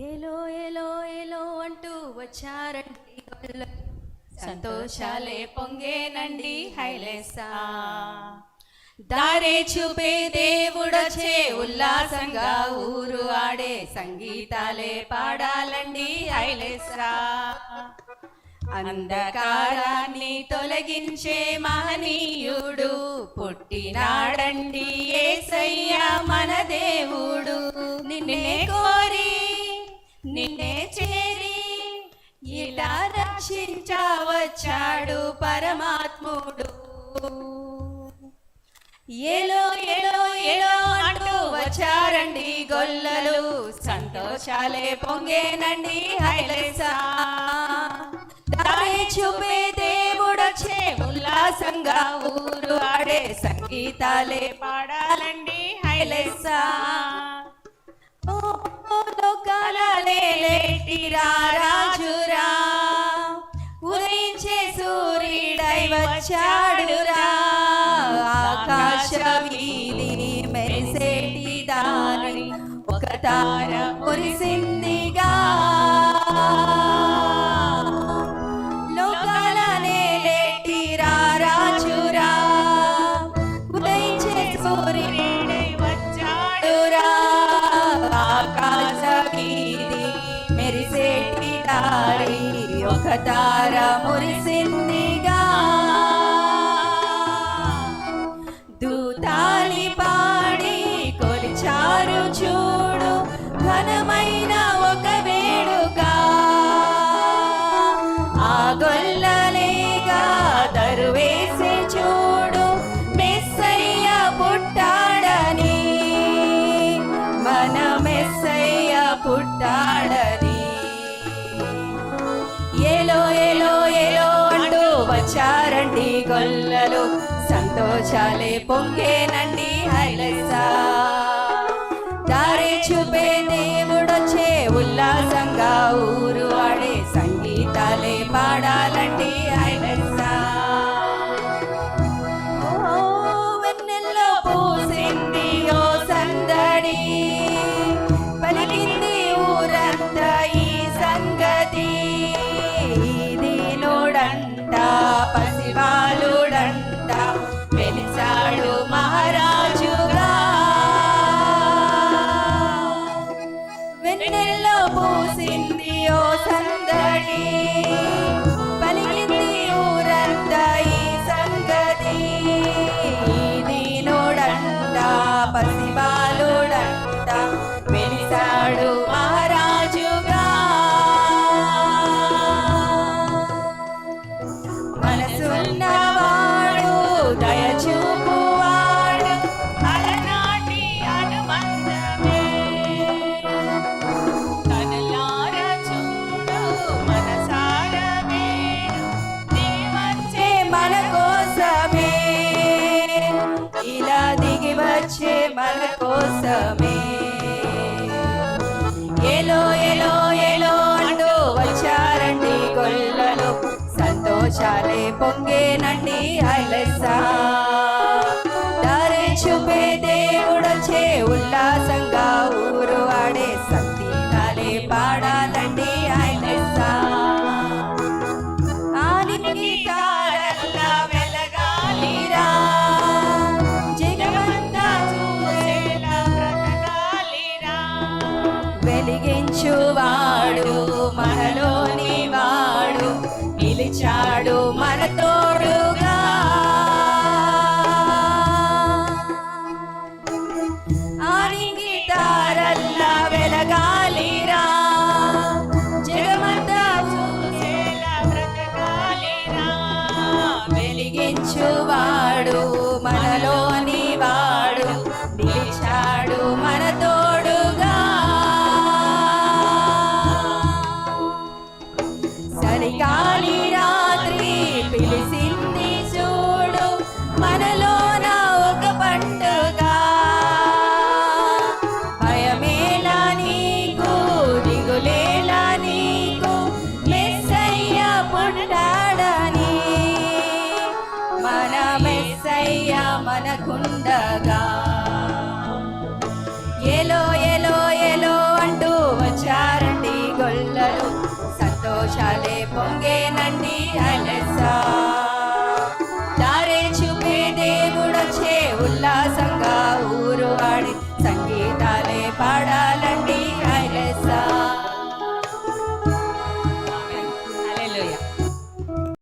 ఏలో ఏలో ఏలో అంటూ వచ్చారండి సంతోషాలే పొంగేనండి హైలేసా. దారే చూపే దేవుడొచ్చే ఉల్లాసంగా ఊరు ఆడే సంగీతాలే పాడాలండి హైలేసా. అంధకారాన్ని తొలగించే మహనీయుడు పుట్టినాడండి ఏసయ్య మన దేవుడు. నిన్నే కో నిన్నే చేరి ఇలా రక్షించవచ్చాడు పరమాత్ముడు. ఏలో ఏలో ఏలో అంటూ వచ్చారండి గొల్లలు. సంతోషాలే పొంగేనండి హైలెసా దారి చూపే దేవుడొచ్చే ఉల్లాసంగా ఊరు ఆడే సంగీతాలే పాడాలండి హైలెసా లోకాలేటిరా రాజురా ఉదయించే సూర్యుడై వచ్చాడురా. ఆకాశ వీధిని మెరిసేటి దాని ఒక తార మురిసిందిగా తార మురిసిందిగా. దూతాలి పాడి కొలిచారు చూడు ఘనమైన ఒక వేడుక. ఆ గొల్లలేగా దరువేసి చూడు మెస్సయ్య పుట్టాడని. మన మెస్సయ్య పుట్టాడు వచ్చారండి గొల్లలు సంతోషాలే పొంగేనండి హైలైసా దారి చూపే దేవుడొచ్చే ఉల్లాసంగా ఊరు ఆడే సంగీతాలే పాడాలండి హైలైసా వెన్నెల్లో పూసింది ఓ సందడి పలికింది పూసింది ఓ కోసమే ఏలో ఏలో ఏలో అంటూ వచ్చారండి గొల్లలు. సంతోషాలే పొంగేనండి హైలెస్సా దారి చూపే దేవుడొచ్చే ఉల్లాసం వెలిగించువాడు మనలోని వాడు నిలిచాడు మనతో సంగ ఊరు వాడి సంగీతాలే పాడాలి